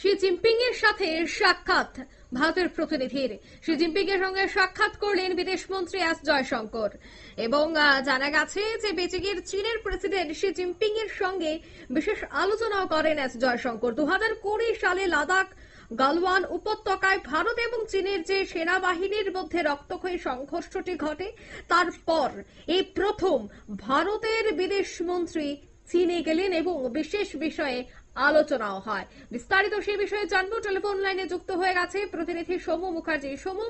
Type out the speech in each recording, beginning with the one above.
Xi Jinping এর সাথে সাক্ষাৎ, ভারতের প্রতিনিধির। শি জিনপিং এর সঙ্গে সাক্ষাৎ করলেন বিদেশমন্ত্রী এস জয়শঙ্কর। এবং জানা গেছে যে বেজিংয়ের চীনের প্রেসিডেন্ট শি জিনপিং এর সঙ্গে বিশেষ আলোচনাও করেন এস জয়শঙ্কর। দু হাজার কুড়ি সালে লাদাখ, গালওয়ান উপত্যকায় ভারত এবং চীনের যে সেনাবাহিনীর মধ্যে রক্তক্ষয়ী সংঘর্ষটি ঘটে তারপর এই প্রথম ভারতের বিদেশমন্ত্রী চীনে গেলেন এবং বিশেষ বিষয়ে আলোচনাও হয়। বিস্তারিত সেই বিষয়ে জানব। টেলিফোন লাইনে যুক্ত হয়ে গেছে প্রতিনিধি সৌম্য মুখার্জি। সৌম্য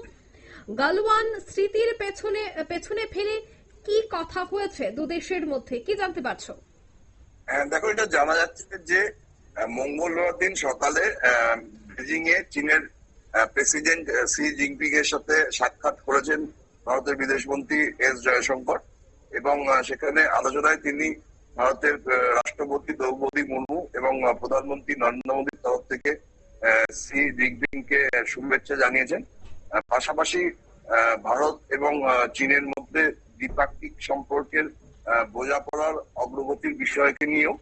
গালওয়ান স্মৃতির পেছনে পেছনে ফেলে কি কথা হয়েছে দু দেশের মধ্যে? কি জানতে পারছ? হ্যাঁ, দেখো এটা জানা যাচ্ছে যে মঙ্গলবার দিন সকালে বেজিং এ চীনের প্রেসিডেন্ট সি জিনপিং এর সাথে সাক্ষাৎ করেছেন ভারতের বিদেশমন্ত্রী এস জয়শঙ্কর এবং সেখানে আলোচনায় তিনি ভারতের রাষ্ট্রপতি দ্রৌপদী মুর্মু এবং প্রধানমন্ত্রী নরেন্দ্র মোদীর তরফ থেকে আহ, সি জিনপিং কে শুভেচ্ছা জানিয়েছেন। পাশাপাশি ভারত এবং চীনের মধ্যে দ্বিপাক্ষিক সম্পর্কের বোঝাপড়ার অগ্রগতির বিষয়কে নিয়েও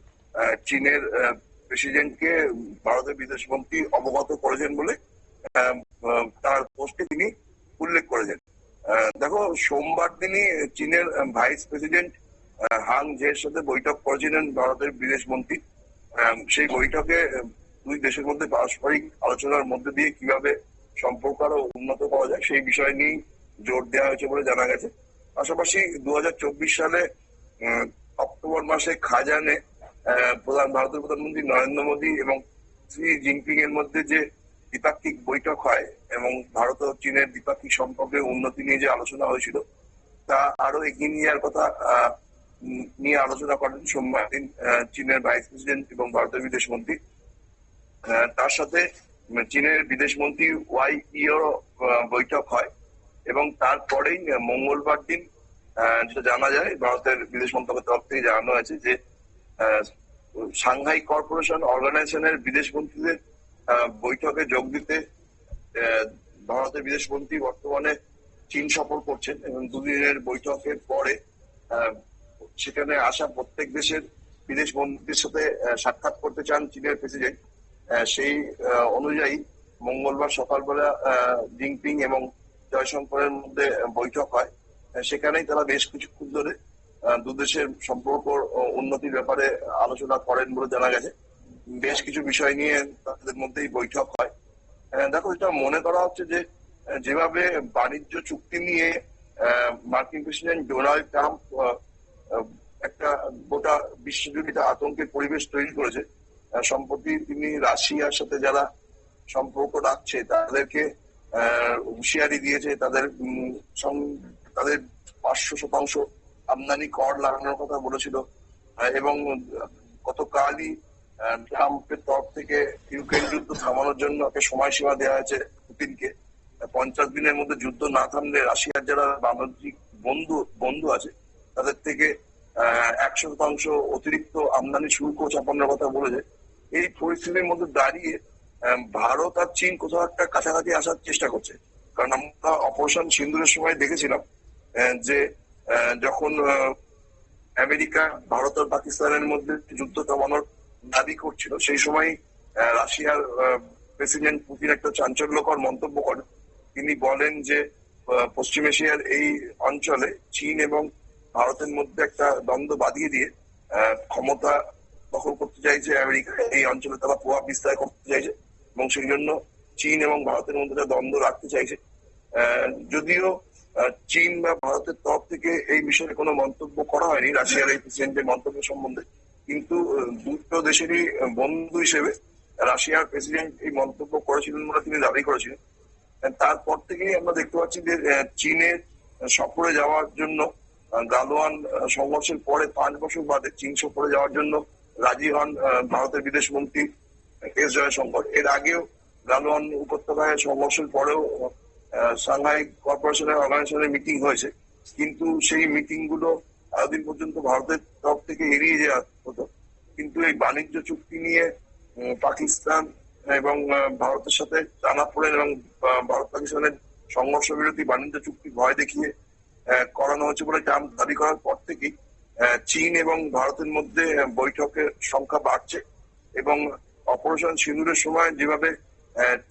চীনের প্রেসিডেন্টকে ভারতের বিদেশমন্ত্রী অবগত করেছেন বলে তার পোস্টে তিনি উল্লেখ করেছেন। দেখো সোমবার তিনি চীনের ভাইস প্রেসিডেন্ট হাং জের সাথে বৈঠক করেছিলেন ভারতের বিদেশমন্ত্রী। আহ, সেই বৈঠকে দুই দেশের মধ্যে পারস্পরিক আলোচনার মধ্যে দিয়ে কীভাবে সম্পর্ক আরও উন্নত করা যায় সেই বিষয় নিয়ে জোর দেওয়া হয়েছে বলে জানা গেছে। পাশাপাশি দুহাজার চব্বিশ সালে অক্টোবর মাসে খাজানে প্রধান ভারতের প্রধানমন্ত্রী নরেন্দ্র মোদী এবং শ্রী জিনপিং এর মধ্যে যে দ্বিপাক্ষিক বৈঠক হয় এবং ভারত ও চীনের দ্বিপাক্ষিক সম্পর্কে উন্নতি নিয়ে যে আলোচনা হয়েছিল, তা আরও এগিয়ে নিয়ে যাওয়ার কথা নিয়ে আলোচনা করেন সোমবার দিন চীনের ভাইস প্রেসিডেন্ট এবং ভারতের বিদেশমন্ত্রী। আহ, তার সাথে চীনের বিদেশমন্ত্রী ওয়াই ইও বৈঠক হয় এবং তারপরেই মঙ্গলবার দিন যেটা জানা যায় ভারতের বিদেশ মন্ত্রকের তরফ থেকে জানানো হয়েছে যে সাংহাই কর্পোরেশন অর্গানাইজেশনের বিদেশমন্ত্রীদের আহ, বৈঠকে যোগ দিতে ভারতের বিদেশমন্ত্রী বর্তমানে চীন সফর করছেন এবং দুদিনের বৈঠকের পরে সেখানে আসা প্রত্যেক দেশের বিদেশ মন্ত্রীর সাথে সাক্ষাৎ করতে চান চীনের প্রেসিডেন্ট। সেই অনুযায়ী মঙ্গলবার সকালবেলা জিনপিং এবং জয়শঙ্করের মধ্যে বৈঠক হয়। সেখানেই তারা বেশ কিছুক্ষণ ধরে আহ, দু সম্পর্ক উন্নতির ব্যাপারে আলোচনা করেন বলে জানা গেছে। বেশ কিছু বিষয় নিয়ে তাদের মধ্যেই বৈঠক হয়। দেখো এটা মনে করা হচ্ছে যে যেভাবে বাণিজ্য চুক্তি নিয়ে মার্কিন প্রেসিডেন্ট ডোনাল্ড ট্রাম্প একটা গোটা বিশ্বজুড়ে আতঙ্কের পরিবেশ তৈরি করেছে। সম্প্রতি তিনি রাশিয়ার সাথে যারা সম্পর্ক রাখছে, তাদেরকে হুঁশিয়ারি দিয়েছে, তাদের তাদের পাঁচশো শতাংশ আমদানি কর লাগানোর কথা বলেছিল। এবং গতকালই ট্রাম্পের তরফ থেকে ইউক্রেন যুদ্ধ থামানোর জন্য একটা সময়সীমা দেওয়া হয়েছে পুতিনকে। পঞ্চাশ দিনের মধ্যে যুদ্ধ না থামলে রাশিয়ার যারা বাণিজ্যিক বন্ধু বন্ধু আছে তাদের থেকে একশো শতাংশ অতিরিক্ত আমদানি শুল্ক চাপানোর কথা বলেছে। এই পরিস্থিতির মধ্যে দাঁড়িয়ে ভারত আর চীন কোথাও একটা কাছাকাছি আসার চেষ্টা করছে। কারণ আমরা অপারেশন সিন্দুরের সময় দেখেছিলাম যে যখন আমেরিকা, ভারত আর পাকিস্তানের মধ্যে যুদ্ধ থামানোর দাবি করছিল, সেই সময় রাশিয়ার প্রেসিডেন্ট পুতিন একটা চাঞ্চল্যকর মন্তব্য করেন। তিনি বলেন যে পশ্চিম এশিয়ার এই অঞ্চলে চীন এবং ভারতের মধ্যে একটা দ্বন্দ্ব বাঁধিয়ে দিয়ে ক্ষমতা দখল করতে চাইছে আমেরিকা এই অঞ্চলে তারা প্রভাব বিস্তার করতে চাইছে এবং সেই জন্য চীন এবং ভারতের মধ্যে দ্বন্দ্ব রাখতে চাইছে। যদিও চীন বা ভারতের তরফ থেকে এই বিষয়ে কোনো মন্তব্য করা হয়নি, রাশিয়ার এই প্রেসিডেন্টের মন্তব্য সম্বন্ধে। কিন্তু দুটো দেশেরই বন্ধু হিসেবে রাশিয়ার প্রেসিডেন্ট এই মন্তব্য করেছিলেন বলে তিনি দাবি করেছিলেন। তারপর থেকেই আমরা দেখতে পাচ্ছি যে চীনের সফরে যাওয়ার জন্য গালওয়ান আহ, সংঘর্ষের পরে পাঁচ বছর বাদে চীন সফরে যাওয়ার জন্য রাজি হন ভারতের বিদেশ মন্ত্রী এস জয়শঙ্কর। এর আগেও গালওয়ান উপত্যকায় সংঘর্ষের পরেও সাংহাই কর্পোরেশনের অর্গানাইজেশনের মিটিং হয়েছে। কিন্তু সেই মিটিংগুলো এতদিন পর্যন্ত ভারতের তরফ থেকে এড়িয়ে যাওয়া হতো। কিন্তু এই বাণিজ্য চুক্তি নিয়ে পাকিস্তান এবং ভারতের সাথে টানা পড়েন এবং ভারত পাকিস্তানের সংঘর্ষ বিরোধী বাণিজ্য চুক্তি ভয় দেখিয়ে করানো হয়েছে বলে ট্রাম্প দাবি করার পর থেকেই চীন এবং ভারতের মধ্যে বৈঠকের সংখ্যা বাড়ছে এবং অপারেশন সিঁদুরের সময় যেভাবে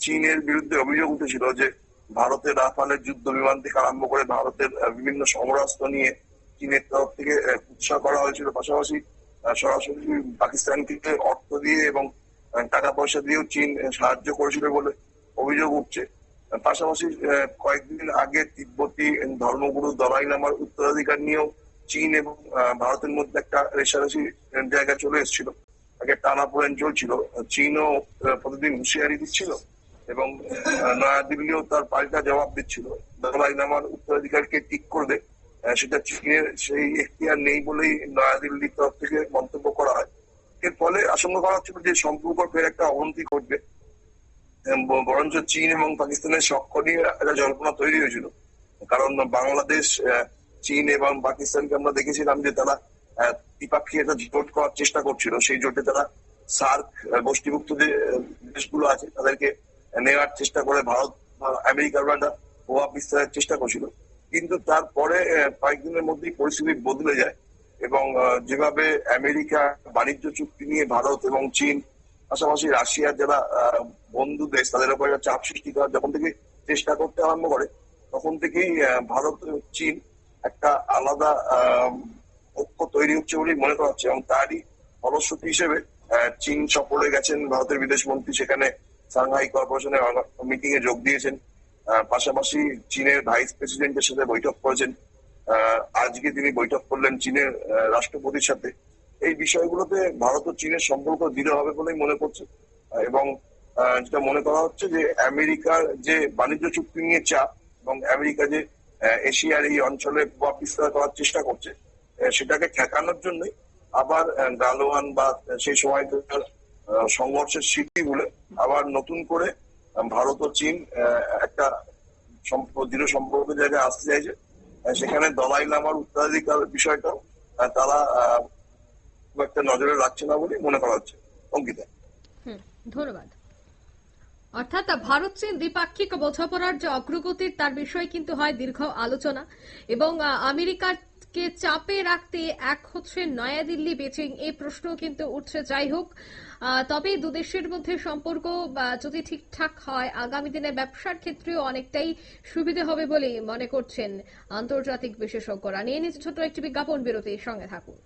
চীনের বিরুদ্ধে অভিযোগ উঠেছিল যে ভারতের রাফালের যুদ্ধ বিমান থেকে আরম্ভ করে ভারতের বিভিন্ন সমরাস্ত্র নিয়ে চীনের তরফ থেকে উৎসাহ করা হয়েছিল। পাশাপাশি সরাসরি পাকিস্তানকে অর্থ দিয়ে এবং টাকা পয়সা দিয়েও চীন সাহায্য করেছিল বলে অভিযোগ উঠছে। পাশাপাশি কয়েকদিন আগে তিব্বতী ধর্মগুরু দলাই লামার উত্তরাধিকার নিয়েও চীন এবং ভারতের মধ্যে একটা রেশারেশি জায়গা চলে এসেছিল। আগে টানা টানাপোড়েন চলছিল। চীনও প্রতিদিন হুঁশিয়ারি দিচ্ছিল এবং নয়াদিল্লিও তার পাল্টা জবাব দিচ্ছিল। দলাই লামার উত্তরাধিকারকে ঠিক করবে সেটা চীনের সেই এখতিয়ার নেই বলেই নয়াদিল্লির তরফ থেকে মন্তব্য করা হয়। এর ফলে আশঙ্কা করা হচ্ছিল যে সম্পর্ক ফের একটা অবনতি ঘটবে। বরঞ্চ চীন এবং পাকিস্তানের নিয়ে একটা জল্পনা তৈরি হয়েছিল। কারণ বাংলাদেশ চীন এবং পাকিস্তানকে আমরা দেখেছিলাম যে তারা দ্বিপাক্ষিক একটা জোট করার চেষ্টা করছিল। সেই জোটে তারা সার্ক গোষ্ঠীভুক্ত যে দেশগুলো আছে, তাদেরকে নেওয়ার চেষ্টা করে। ভারত আমেরিকার একটা প্রভাব বিস্তারের চেষ্টা করছিল। কিন্তু তারপরে কয়েকদিনের মধ্যেই পরিস্থিতি বদলে যায় এবং যেভাবে আমেরিকা বাণিজ্য চুক্তি নিয়ে ভারত এবং চীন, পাশাপাশি রাশিয়ার যারা বন্ধু দেশ, তাদের উপর একটা চাপ সৃষ্টি করার যখন থেকে চেষ্টা করতে আরম্ভ করে, তখন থেকেই ভারত চীন একটা আলাদা ঐক্য তৈরি হচ্ছে বলেই মনে করা হচ্ছে। এবং তারই ফলশ্রুতি হিসেবে চীন সফরে গেছেন, ভারতের বিদেশ মন্ত্রী সেখানে সাংহাই কর্পোরেশনের মিটিং এ যোগ দিয়েছেন। পাশাপাশি চীনের ভাইস প্রেসিডেন্টের সাথে বৈঠক করেছেন। আজকে তিনি বৈঠক করলেন চীনের রাষ্ট্রপতির সাথে। এই বিষয়গুলোতে ভারত ও চীনের সম্পর্ক দৃঢ় হবে বলেই মনে করছে। এবং যেটা মনে করা হচ্ছে যে আমেরিকার যে বাণিজ্য চুক্তি নিয়ে চাপ এবং আমেরিকা যে এশিয়ার এই অঞ্চলে প্রভাব বিস্তার করার চেষ্টা করছে সেটাকে ঠেকানোর জন্যই আবার গালোয়ান বা সেই সময়কার সংঘর্ষের স্মৃতি বলে আবার নতুন করে ভারত ও চীন একটা দৃঢ় সম্পর্কের জায়গায় আসতে চাইছে। সেখানে দলাই লামার উত্তরাধিকার বিষয়টাও তারা খুব একটা নজরে রাখছে না বলে মনে করা হচ্ছে। অঙ্কিতা। ধন্যবাদ। অর্থাৎ ভারত চীন দ্বিপাক্ষিক বোঝাপড়ার যে অগ্রগতির তার বিষয়ে কিন্তু হয় দীর্ঘ আলোচনা। এবং আহ, আমেরিকাকে চাপে রাখতে এক হচ্ছে নয়াদিল্লি বেচিং এই প্রশ্ন কিন্তু উঠছে। যাই হোক তবে দুদেশের মধ্যে সম্পর্ক যদি ঠিকঠাক হয় আগামী দিনে ব্যবসার ক্ষেত্রেও অনেকটাই সুবিধে হবে বলে মনে করছেন আন্তর্জাতিক বিশেষজ্ঞরা। নিয়ে নিচ্ছে ছোট্ট একটি বিজ্ঞাপন বিরতির সঙ্গে থাকুন।